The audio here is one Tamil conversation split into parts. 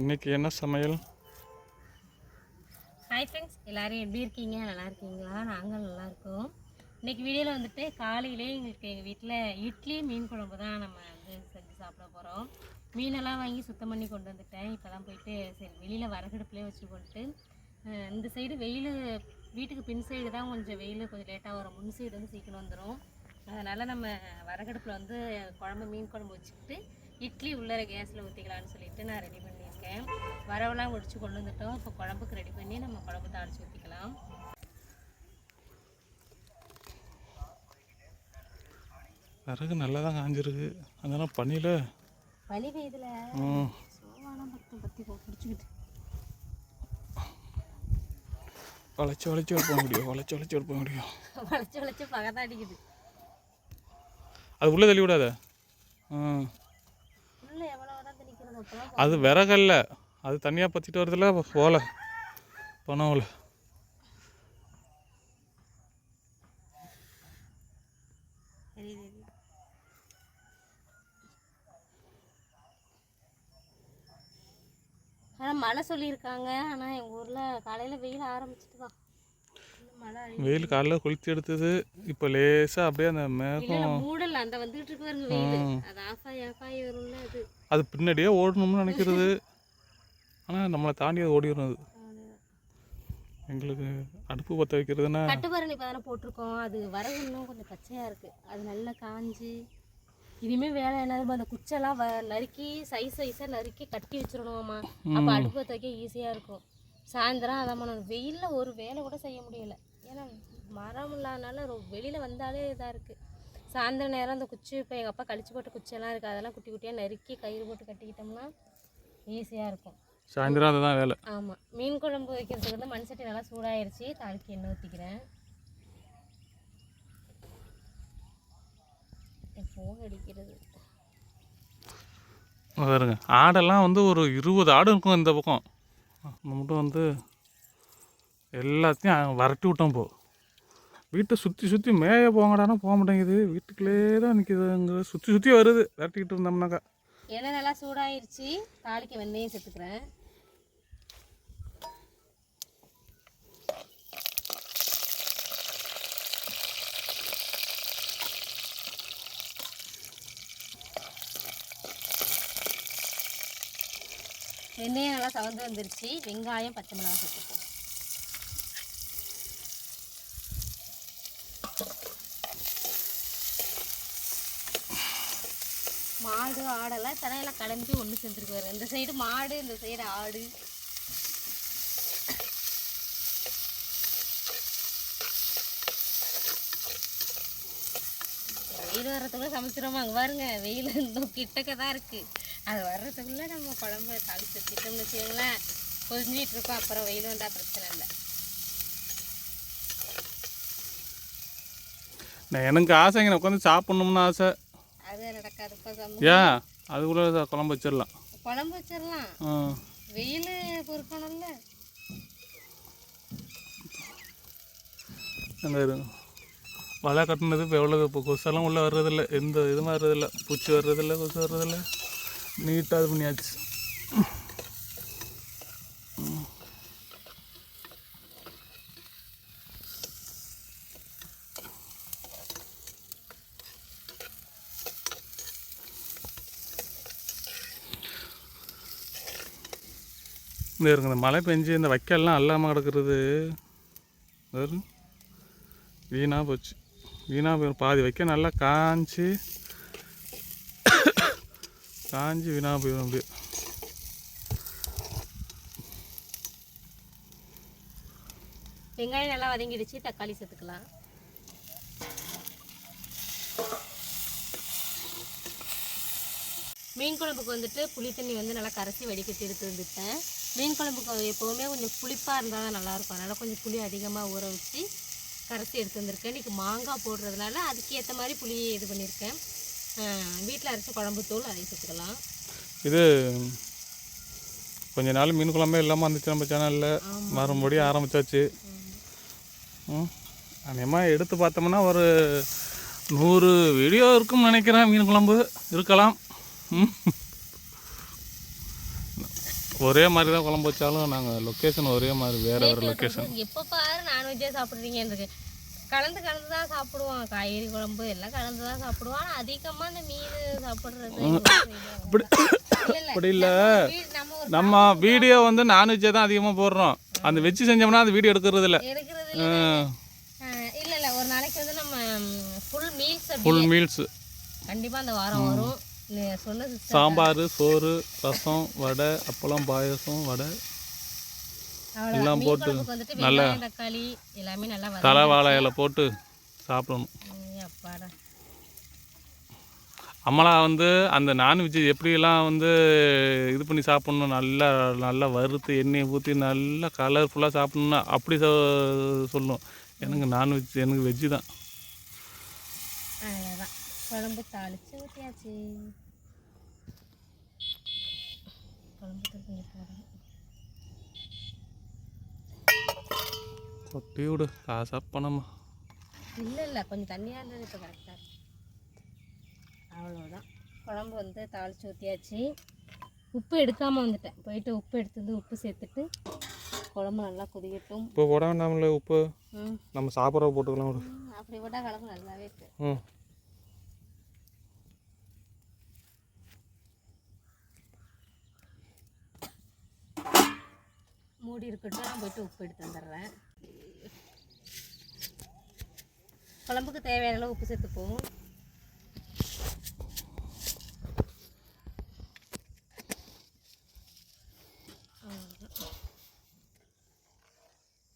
இன்னைக்கு என்ன சமையல்? ஹாய் ஃப்ரெண்ட்ஸ் எல்லாரும் எப்படி இருக்கீங்க? நல்லா இருக்கீங்களா? நாங்கள் நல்லா இருக்கோம். இன்னைக்கு வீடியோவில் வந்துட்டு காலையிலே எங்களுக்கு எங்கள் வீட்டில் இட்லி மீன் குழம்பு தான் நம்ம வந்து செஞ்சு சாப்பிட போகிறோம் மீனெல்லாம் வாங்கி சுத்தம் பண்ணி கொண்டு வந்துட்டேன். இப்போ தான் போயிட்டு சரி வெளியில் வரகடுப்புலேயே வச்சு கொண்டு இந்த சைடு வெயில் வீட்டுக்கு பின் சைடு தான் கொஞ்சம் வெயில் கொஞ்சம் லேட்டாக வரும். முன் சைடு வந்து சீக்கிரம் வந்துடும் அதனால் நம்ம வரகடுப்பில் வந்து குழம்பு மீன் குழம்பு வச்சுக்கிட்டு இட்லி உள்ளர கேஸில் ஊற்றிக்கலான்னு சொல்லிட்டு நான் ரெடி பண்ணியிருக்கேன் வரவெல்லாம் முடிச்சு கொண்டு வந்துட்டோம். இப்போ குழம்புக்கு ரெடி பண்ணி நம்ம குழம்பு தாளிச்சு ஊற்றிக்கலாம் விறகு நல்லா தான் காஞ்சிருக்கு. அதெல்லாம் பண்ணியில் வலி பெய்யுதுல சோவாலாம் பக்கம் பற்றி பிடிச்சிக்கிட்டு. வளைச்சி வளைச்சி எடுப்ப முடியும் வளைச்சி வளைச்சி எடுப்ப முடியும் வளைச்சு வளைச்சு பகதான் அடிக்குது. அது உள்ளே தள்ளி விடாத. ம் உள்ள எவ்வளோ தான் திணிக்கிறது அப்போலாம் அது விறகல்ல. அது தனியாக பற்றிட்டு வருதுல ஓலை பணம் ஓலை தெரியுது தெரியுது. ஆனால் மழை சொல்லியிருக்காங்க. ஆனால் எங்கள் ஊரில் காலையில் வெயில் ஆரம்பிச்சிட்டு தான் வெயில் காலைல கொளுத்தி எடுத்தது. இப்போ லேசாக அப்படியே அந்த மேகம். மூடல். அந்த வந்துட்டு இருக்கு வெயில். அது ஆஃப் ஆகி ஆஃப் ஆகி வரும்ல. அது. பின்னாடியே ஓடணும்னு நினைக்கிறது. ஆனால் நம்மளை தாண்டி அது ஓடிடும் அது எங்களுக்கு அடுப்பு பற்ற வைக்கிறதுனா கட்டுப்பரணி இப்போ போட்டிருக்கோம். அது வரகு இன்னும் கொஞ்சம் பச்சையாக இருக்குது அது நல்லா காஞ்சி இனிமே வேலை என்னது அந்த குச்செல்லாம் வ நறுக்கி சைஸ் சைஸாக நறுக்கி கட்டி வச்சிடணுமாம்மா. அப்போ அடுப்பு பற்ற வைக்க ஈஸியாக இருக்கும். சாயந்தரம் அதை பண்ணணும். வெயிலில் ஒரு வேலை கூட செய்ய முடியல. ஏன்னா மரம் இல்லாதனால வெளியில் வந்தாலே இதாக இருக்குது சாயந்தரம் நேரம் அந்த குச்சி இப்போ எங்கள் அப்பா கழிச்சு போட்ட குச்சியெல்லாம் இருக்குது அதெல்லாம் குட்டி குட்டியாக நறுக்கி கயிறு போட்டு கட்டிக்கிட்டோம்னா ஈஸியாக இருக்கும். சாயந்தரம் அதுதான் வேலை. ஆமாம் மீன் குழம்பு வைக்கிறதுக்கு வந்து மண் சட்டி நல்லா சூடாயிருச்சு. தாளிக்கு எண்ணெய் ஊற்றிக்கிறேன் ஃபோன் அடிக்கிறது. பாருங்க. ஆடெல்லாம் வந்து ஒரு இருபது ஆடு இருக்கும் இந்த பக்கம். நம்ம மட்டும் வந்து எல்லாத்தையும் வரட்டி விட்டோம் போ வீட்டை சுற்றி சுற்றி மேய போங்கடானா போக மாட்டேங்குது. வீட்டுக்குள்ளே தான் நிற்கிதுங்க சுற்றி சுற்றி வருது. விரட்டிக்கிட்டு இருந்தோம்னாக்கா. எண்ணெய் நல்லா சூடாயிருச்சு. தாளிக்கு வெந்தயம் சேர்த்துக்கிறேன். வெந்தயம் நல்லா சவந்து வந்துருச்சு. வெங்காயம் பச்சை மிளகாய் சேர்த்துக்கிறேன் மாடு ஆடெல்லாம் தரையெல்லாம் கலந்து ஒன்று செஞ்சுருக்குவார். இந்த சைடு மாடு இந்த சைடு ஆடு. வெயில் வர்றதுக்குள்ள சமைச்சிரோமா அங்கே பாருங்க. வெயில் இன்னும் கிட்டக்க தான் இருக்குது அது வர்றதுக்குள்ள நம்ம குழம்பு தாளிச்சு வச்சுட்டோம்னு வச்சுக்கோங்களேன். கொஞ்சிட்டு இருக்கோம். அப்புறம் வெயில் வந்தால் பிரச்சனை இல்லை. எனக்கு ஆசைங்க உட்காந்து சாப்பிட்ணும்னு ஆசை. சம ஏன் அதுக்குள்ளே குழம்பு வச்சிடலாம். குழம்பு வச்சிடலாம். வெயில் பொறுக்கணும்ல. அந்த வலை கட்டினது இப்போ எவ்வளோ இப்போ கொசெல்லாம் உள்ளே வர்றதில்ல. எந்த இதுவும் வர்றதில்ல. பூச்சி வர்றதில்ல கொசு வர்றதில்ல. நீட்டாக இது பண்ணியாச்சு. இந்த இருங்க இந்த மழை பெஞ்சு இந்த வைக்கல்லாம் அல்லாமல் கிடக்கிறது. வெறும் வீணாக போச்சு. வீணாக போயிடும் பாதி வைக்க நல்லா காஞ்சி காஞ்சி வீணாக போயிடும் அப்படியே. வெங்காயம் நல்லா வதங்கிடுச்சு. தக்காளி சேர்த்துக்கலாம். மீன் குழம்புக்கு வந்துட்டு புளி தண்ணி வந்து நல்லா கரைச்சி வடிகட்டி எடுத்து வந்துட்டேன். மீன் குழம்புக்கு எப்போவுமே கொஞ்சம் புளிப்பாக இருந்தால் தான் நல்லாயிருக்கும். அதனால் கொஞ்சம் புளி அதிகமாக ஊற வச்சு கரைச்சி எடுத்து வந்திருக்கேன். இன்றைக்கி மாங்காய் போடுறதுனால அதுக்கு ஏற்ற மாதிரி புளி இது பண்ணியிருக்கேன். வீட்டில் அரைச்ச குழம்பு தூள் அதையும் சேர்த்துக்கலாம். இது கொஞ்ச நாள் மீன் குழம்பே இல்லாமல் வந்துச்சு நம்ம சேனலில். மறுபடி ஆரம்பிச்சாச்சு. ம் அநேகமாக எடுத்து பார்த்தோம்னா ஒரு நூறு வீடியோ இருக்கும்னு நினைக்கிறேன் மீன் குழம்பு. இருக்கலாம். ம். ஒரே மாதிரி தான் குழம்பு வச்சாலும் நாங்கள் லொக்கேஷன் ஒரே மாதிரி வேறு வேறு லொக்கேஷன் எப்போ பாரு நான்வெஜ்ஜே சாப்பிட்றீங்கன்றது கலந்து கலந்து தான் சாப்பிடுவான். காய்கறி குழம்பு எல்லாம் கலந்து தான் சாப்பிடுவான். ஆனா அதிகமா இந்த மீன் சாப்பிட்றது அப்படி அப்படி இல்லை. நம்ம வீடியோ வந்து நான்வெஜ்ஜை தான் அதிகமாக போடுறோம். அந்த வெஜ்ஜு செஞ்சோம்னா அந்த வீடியோ எடுக்கிறது இல்லை. இல்ல இல்ல. ஒரு நாளைக்கு வந்து நம்ம ஃபுல் மீல்ஸ் ஃபுல் மீல்ஸு கண்டிப்பா அந்த வாரம் வரும். சாம்பார் சோறு ரசம் வடை அப்பளம் பாயசம் வடை. எல்லாம் போட்டு வெங்காயம் தக்காளி எல்லாமே நல்லா தலை வாழை இலை போட்டு சாப்பிடணும். அம்மளா வந்து அந்த நான்வெஜ் எப்படியெல்லாம் வந்து இது பண்ணி சாப்பிட்ணும்? நல்லா நல்லா வறுத்து எண்ணெயை ஊற்றி நல்லா கலர்ஃபுல்லாக சாப்பிட்ணுன்னா அப்படி சொ- சொல்லணும். எனக்கு நான்வெஜ் எனக்கு வெஜ்ஜு தான். குழம்பு தாளிச்சு ஊற்றியாச்சு குழம்பு கொஞ்சம் போடணும். கொட்டி விடு. காசா பணமா? இல்லை இல்லை. கொஞ்சம் தண்ணியாக இருந்தது இப்போ கரெக்டாக இருக்கு. அவ்வளோதான் குழம்பு வந்து தாளிச்சு ஊற்றியாச்சு உப்பு எடுக்காமல் வந்துட்டேன். போயிட்டு உப்பு எடுத்து உப்பு சேர்த்துட்டு குழம்பு நல்லா கொதிக்கட்டும். இப்போ போட வேண்டாம்ல உப்பு? நம்ம சாப்பிட்ற போட்டுக்கலாம் அப்படி போட்டால் குழம்பு நல்லாவே இருக்கு ம். மூடி இருக்கட்டும். நான் போயிட்டு உப்பு எடுத்து வந்துடுறேன் குழம்புக்கு தேவையான அளவு உப்பு சேர்த்துப்போம்.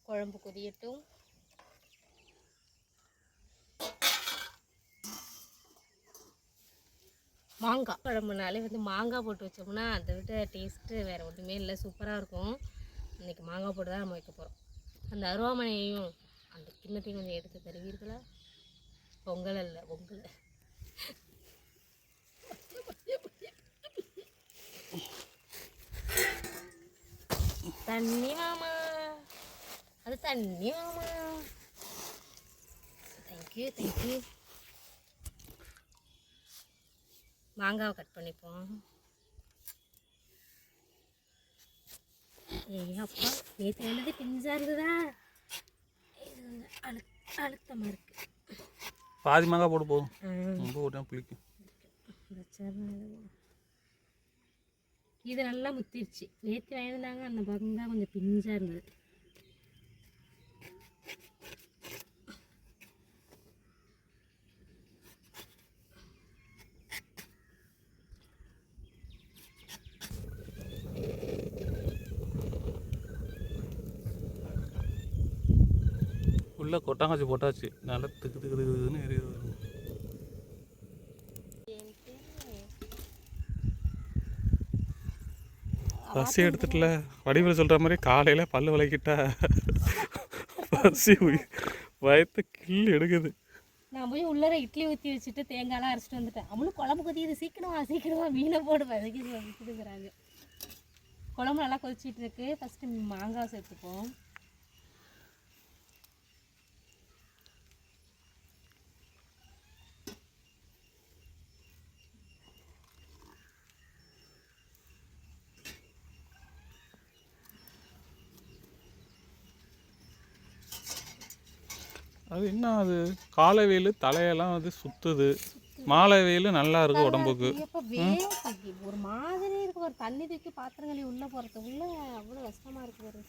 குழம்பு கொதியட்டும். மாங்காய். குழம்புனாலே வந்து மாங்காய் போட்டு வச்சோம்னா அதை விட டேஸ்ட்டு வேறு ஒன்றுமே இல்லை. சூப்பராக இருக்கும். இன்றைக்கி மாங்காய் போட்டு தான் நம்ம வைக்க போகிறோம் அந்த அருவாமனையையும் அந்த கிண்ணத்தையும் கொஞ்சம் எடுத்து தருவீர்களா? பொங்கல் அல்ல பொங்கல். தண்ணி மாமா. அது தண்ணி மாமா. தேங்க்யூ தேங்க்யூ மாங்காவை கட் பண்ணிப்போம். ஏய் அப்பா நேற்று வேண்டது பிஞ்சா இருந்ததா இது அழு அழுத்தமாக இருக்கு. பாதி மாங்காய் போட்டு போதும். ரொம்ப புளிக்கும். இது நல்லா முத்திருச்சு. நேற்று வாங்கியிருந்தாங்க அந்த பக்கம் தான் கொஞ்சம் பிஞ்சா இருந்தது உள்ளே கொட்டாங்காச்சி போட்டாச்சு. நல்லா திக்கு திக்கு திக்குன்னு எரியுது. பசி எடுத்துட்டுல. வடிவில் சொல்கிற மாதிரி காலையில் பல்லு விளக்கிட்டா பசி வயிற்று கிள்ளி எடுக்குது. நான் போய் உள்ளர இட்லி ஊற்றி வச்சுட்டு தேங்காய்லாம் அரைச்சிட்டு வந்துட்டேன். அவளும் குழம்பு கொதிக்குது. சீக்கிரமா சீக்கிரமா மீனை போடு வதக்கி வதக்கிட்டுங்கிறாங்க குழம்பு நல்லா கொதிச்சிட்டு இருக்கு. ஃபஸ்ட்டு மாங்காய் சேர்த்துப்போம். அது என்ன அது? காலை வெயில் தலையெல்லாம் வந்து சுத்துது. மாலை வெயில் நல்லா இருக்கு உடம்புக்கு. ஒரு மாதிரி இருக்கு. ஒரு தண்ணி தூக்கி பாத்திரங்களி உள்ளே போகிறதுக்குள்ள அவ்வளோ கஷ்டமாக இருக்கு ஒரு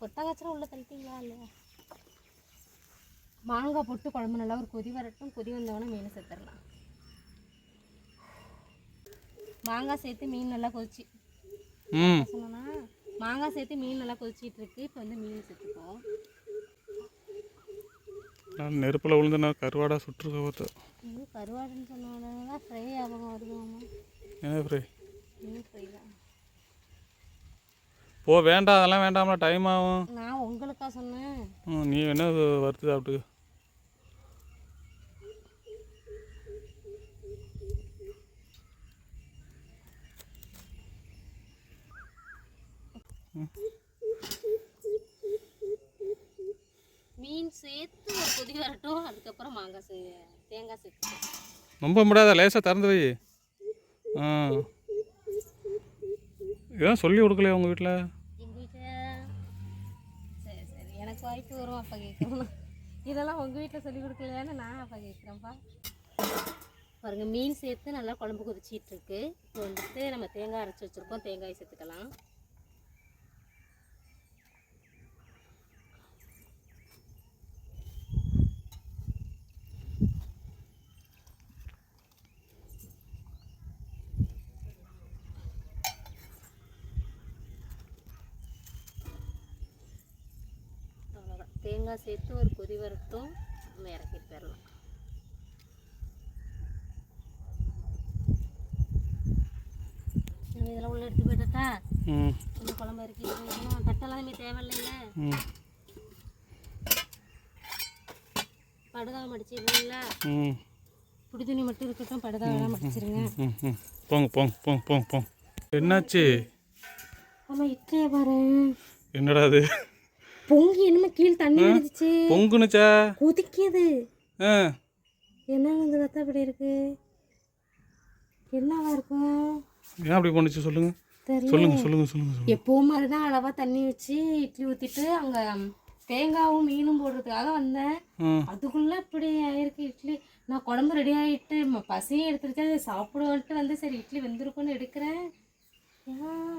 கொட்டங்காய்ச்சலாம் உள்ளே தள்ளிட்டீங்களா இல்லையா? மாங்காய் போட்டு குழம்பு நல்லா ஒரு கொதி வரட்டும். கொதி வந்தவொடனே மீனை சேர்த்துடலாம் மாங்காய் சேர்த்து மீன் நல்லா கொதிச்சு. சொன்னா மாங்காய் சேர்த்து மீன் நல்லா கொதிச்சிட்டு இருக்கு. இப்போ வந்து மீன் சேர்த்துப்போம் நான் நெருப்பில் விழுந்து நான் கருவாடா சுட்டுருக்க பார்த்து. கருவாடுன்னு ஃப்ரை என்ன ஃப்ரை போ வேண்டாம் அதெல்லாம் வேண்டாம்ல டைம் ஆகும். நான் உங்களுக்கா சொன்னேன். நீ என்ன வறுத்து சாப்பிட்டு மீன் சேர்த்து ஒரு கொதி வரட்டும் சே தேங்காய் சேர்த்து ரொம்ப முடியாத லேசாக திறந்து வை. ஆ. இதான் சொல்லி கொடுக்கலையா உங்கள் வீட்டில் எங்கள் வீட்டில் சரி சரி. எனக்கு வாய்ப்பு வரும் அப்போ கேட்குறேன் இதெல்லாம் உங்கள் வீட்டில் சொல்லி கொடுக்கலையான்னு நான் அப்போ கேட்குறேன்ப்பா பாருங்க மீன் சேர்த்து நல்லா குழம்பு கொதிச்சிட்டு இருக்கு இப்போ வந்துட்டு நம்ம தேங்காய் அரைச்சி வச்சுருக்கோம். தேங்காய் சேர்த்துக்கலாம் அவ்வளோதான் தேங்காய் சேர்த்து ஒரு கொதி வரட்டும். நம்ம போயிடலாம். நம்ம இதெல்லாம் உள்ள எடுத்து போயிட்டா ம். இந்த குழம்பு இறக்கி தட்டெல்லாம் இனிமேல் தேவையில்லைல்ல? ம். படுதா மடிச்சிடுறீங்களா ம். புடி துணி மட்டும் இருக்கட்டும் படுதாவெல்லாம் மடிச்சிருங்க போங்க போங்க போங்க போங்க போங்க. என்னாச்சு? ஆமாம் இட்லியை பாரு. என்னடா அது? பொங்கி என்னமோ கீழே தண்ணி வந்துச்சு பொங்குனுச்சா? கொதிக்குது. ஆ. என்ன வந்து ரத்தம் இப்படி இருக்கு? என்னவா இருக்கும்? ஏன் அப்படி பண்ணுச்சு சொல்லுங்க. சொல்லுங்க சொல்லுங்க சொல்லுங்க எப்பவும் மாதிரி தான் அளவாக தண்ணி வச்சு இட்லி ஊற்றிட்டு அங்கே தேங்காவும் மீனும் போடுறதுக்காக வந்தேன். அதுக்குள்ளே இப்படி ஆயிருக்கு இட்லி. நான் குழம்பு ரெடி ஆகிட்டு பசியும் எடுத்துருச்சு. சாப்பிடுவோன்ட்டு வந்து சரி இட்லி வெந்திருக்கும்னு எடுக்கிறேன்.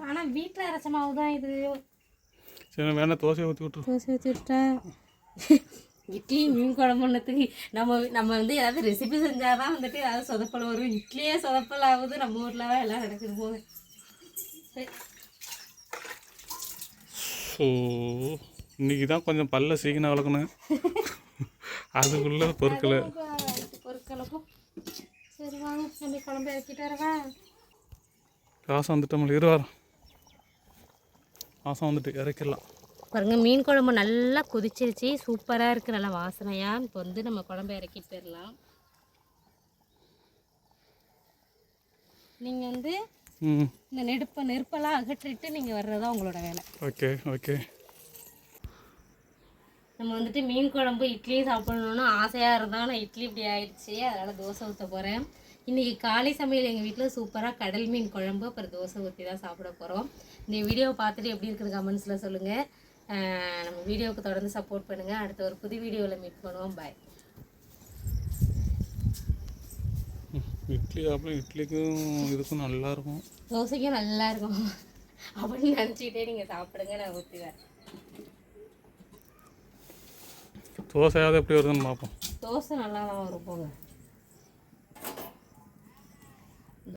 ஆனால் வீட்டில் அரைச்ச மாவு தான் இது. சரி வேணா தோசையை ஊற்றி விட்ரு தோசை வச்சுட்டா இட்லி மீன் குழம்புன்னதுக்கு நம்ம நம்ம வந்து ஏதாவது ரெசிபி செஞ்சால் தான் வந்துட்டு ஏதாவது சொதப்பல் வரும். இட்லியே சொதப்பல் ஆகுது நம்ம ஊரில் தான் எல்லாம் நடக்குது சரி. ஸோ இன்னைக்கு தான் கொஞ்சம் பல்ல சீக்கிரம் வளர்க்கணும். அதுக்குள்ளே பொறுக்கலை. பொருட்களுக்கும் சரி வாங்க. நம்ம குழம்பு இறக்கிட்டு வரவா? காசம் வந்துட்டோம்ல இரு மாதம் வந்துட்டு இறக்கிடலாம். பாருங்க மீன் குழம்பு நல்லா கொதிச்சிருச்சு. சூப்பராக இருக்குது நல்லா வாசனையாக இப்போ வந்து நம்ம குழம்பு இறக்கிட்டு போயிடலாம். நீங்கள் வந்து இந்த நெருப்பை நெருப்பெல்லாம் அகற்றிட்டு நீங்கள் வர்றதா உங்களோட வேலை. Okay okay. நம்ம வந்துட்டு மீன் குழம்பு இட்லி சாப்பிடணும்னு ஆசையாக இருந்தால் நான் இட்லி இப்படி ஆயிடுச்சு. அதனால் தோசை ஊற்ற போகிறேன் இன்றைக்கி காலை சமையல் எங்கள் வீட்டில் சூப்பராக கடல் மீன் குழம்பு அப்புறம் தோசை ஊற்றி தான் சாப்பிட போகிறோம் இந்த வீடியோவை பார்த்துட்டு எப்படி இருக்குது கமெண்ட்ஸில் சொல்லுங்கள் நம்ம வீடியோவுக்கு தொடர்ந்து சப்போர்ட் பண்ணுங்கள் அடுத்த ஒரு புது வீடியோவில் மீட் பண்ணுவோம். பாய் இட்லி அப்புறம் இட்லிக்கும் இதுக்கும் நல்லா இருக்கும் தோசைக்கும் நல்லா இருக்கும் அப்படின்னு நினச்சிக்கிட்டே நீங்கள் சாப்பிடுங்க நான் ஊற்றி வரேன் தோசையாவது எப்படி வருதுன்னு பார்ப்போம். தோசை நல்லா தான் வரும் போங்க.